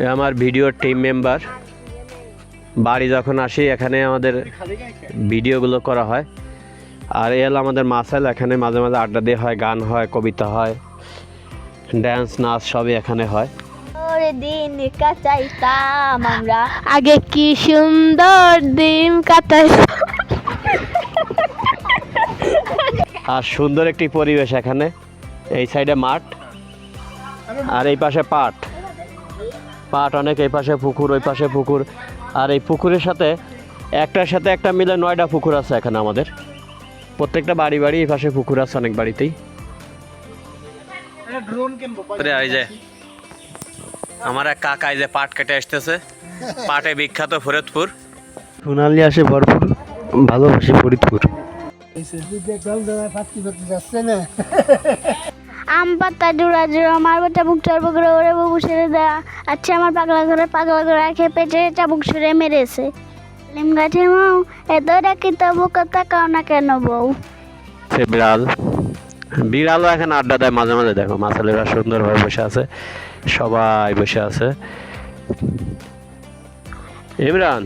এ আমার ভিডিওর team member বাড়ি যখন আসি এখানে আমাদের ভিডিওগুলো করা হয়। আর এল আমাদের মাসাল এখানে মাঝে মাঝে আড্ডা দিয়ে হয় গান হয় কবিতা হয় ড্যান্স নাচ সবই এখানে হয়। ওরে দিন কাটাইতাম আমরা। আগে কি সুন্দর দিন কাটাই আর সুন্দর একটি পরিবেশ এখানে। এই সাইডে মাঠ আর এই পাশে পাট। পাট অনেক এই পাশে পুকুর ওই পাশে পুকুর আর এই পুকুরের সাথে একটার সাথে একটা মিলে নয়টা পুকুর আছে এখানে আমাদের প্রত্যেকটা বাড়ি বাড়ি এই পাশে পুকুর আছে অনেক বাড়িতেই আমার এক কাকা এই যে পাট কেটে আসতেছে পাটে বিখ্যাত ফরিদপুর সোনালি আসে ভরপুর ভালোবাসি ফরিদপুর আম পাতা জোড়া জোড়া, মারবো চাবুক চড়বো করে ওরে বাবু ছেড়ে দেয়া আচ্ছা আমার পাগলা করে পাগলা করে রাখে পেটে চাবুক ছুঁড়ে মেরেছে। লিম গাছে মাও এত ডাকি তবু কথা কাও না কেন বউ? সে বিড়াল। বিড়ালও এখানে আড্ডা দেয় মাঝে মাঝে, দেখো মাসালেরা সুন্দরভাবে বসে আছে, সবাই বসে আছে। ইমরান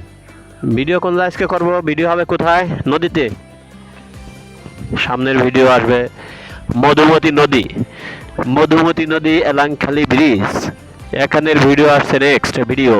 ভিডিও কোন আজকে করব? ভিডিও হবে কোথায়? নদীতে। সামনের ভিডিও আসবে। মধুমতি নদী মধুমতি নদী এলাংখালি ব্রিজ। এখানের ভিডিও আসছে নেক্সট ভিডিও